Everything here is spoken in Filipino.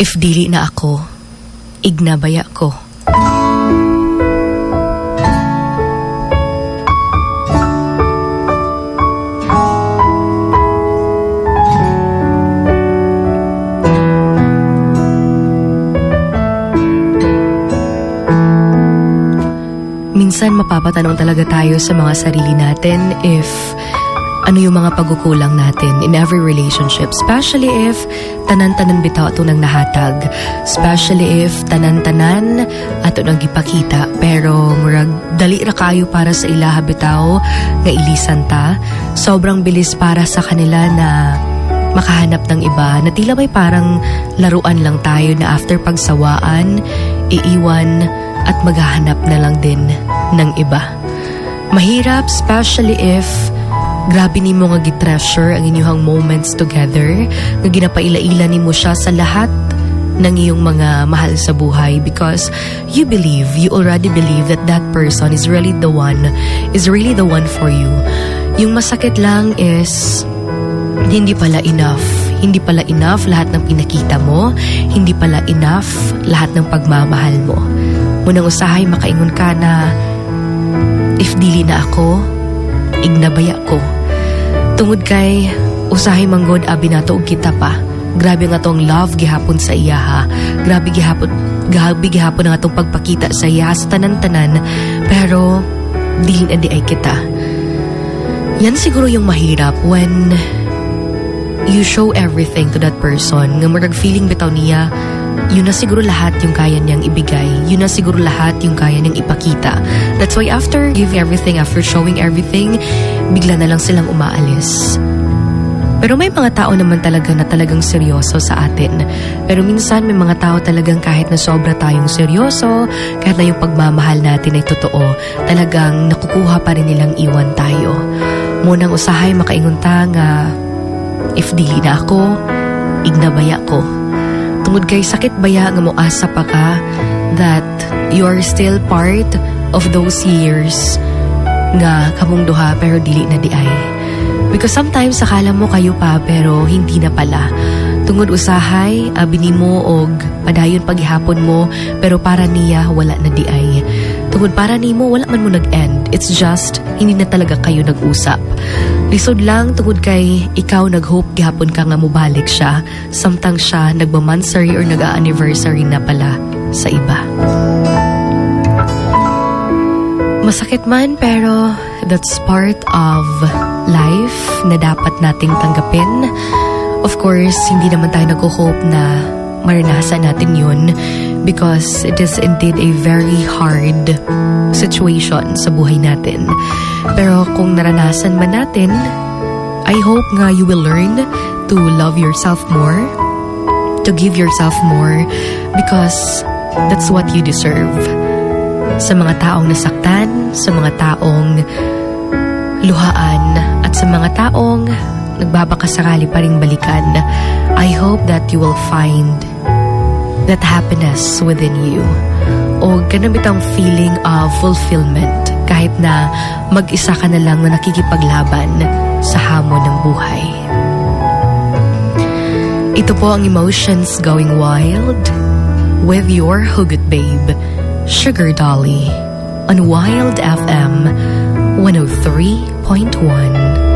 If dili na ako, ignabaya ko. Minsan mapapatanong talaga tayo sa mga sarili natin if ano yung mga pagkukulang natin in every relationship. Especially if tanan-tanan bitaw ito nang nahatag. Especially if tanan-tanan ato nang gipakita. Pero murag dali ra kayo para sa ilaha bitaw nga ilisan ta. Sobrang bilis para sa kanila na makahanap ng iba na tila may parang laruan lang tayo na after pagsawaan, iiwan at maghahanap na lang din ng iba. Mahirap, especially if grabe ni mo nga gitreasure ang inyong moments together, nga ginapaila-ila ni mo siya sa lahat ng iyong mga mahal sa buhay because you believe, you already believe that that person is really the one, is really the one for you. Yung masakit lang is hindi pala enough. Hindi pala enough lahat ng pinakita mo. Hindi pala enough lahat ng pagmamahal mo. Munang usahay makaingon ka na if dili na ako, ignabaya ko. Tungod kay usahay manggod abi nato og kita pa. Grabe nga tong love gihapon sa iya ha. Grabe gihapon grabe gihapon nga tong pagpakita sa iya sa tanan-tanan. Pero dili na di ay kita. Yan siguro yung mahirap when you show everything to that person. Nga murag feeling bitaw niya, yun na siguro lahat yung kaya niyang ibigay. Yun na siguro lahat yung kaya niyang ipakita. That's why after giving everything, after showing everything, bigla na lang silang umaalis. Pero may mga tao naman talaga na talagang seryoso sa atin. Pero minsan may mga tao talagang kahit na sobra tayong seryoso, kahit na yung pagmamahal natin ay totoo, talagang nakukuha pa rin nilang iwan tayo. Munang usahay makaingon ta nga, if dili na ako, ignabaya ko. Tungod kay sakit baya nga moasa pa ka that you are still part of those years nga kamong duha pero dili na di ay. Because sometimes akala mo kayo pa pero hindi na pala. Tungod usahay, abini mo og padayon paghihapon mo pero para niya wala na di ay. Tungod para nimo wala man mo nag-end. It's just hindi na talaga kayo nag-usap. Lisod lang tungod kay ikaw nag-hope gihapon ka nga mubalik siya samtang siya nagmamansary or nag-anniversary na pala sa iba. Masakit man pero that's part of life na dapat nating tanggapin. Of course, hindi naman tayo nag-hope na maranasan natin yun because it is indeed a very hard situation sa buhay natin. Pero kung naranasan man natin, I hope nga you will learn to love yourself more, to give yourself more because that's what you deserve sa mga taong nasaktan, sa mga taong luhaan, at sa mga taong nagbabakasakali pa ring balikan. I hope that you will find that happiness within you. O ganun bitang feeling of fulfillment kahit na mag-isa ka na lang na nakikipaglaban sa hamon ng buhay. Ito po ang Emotions Going Wild with your Hugot Babe, Sugar Dolly, on Wild FM 103.1.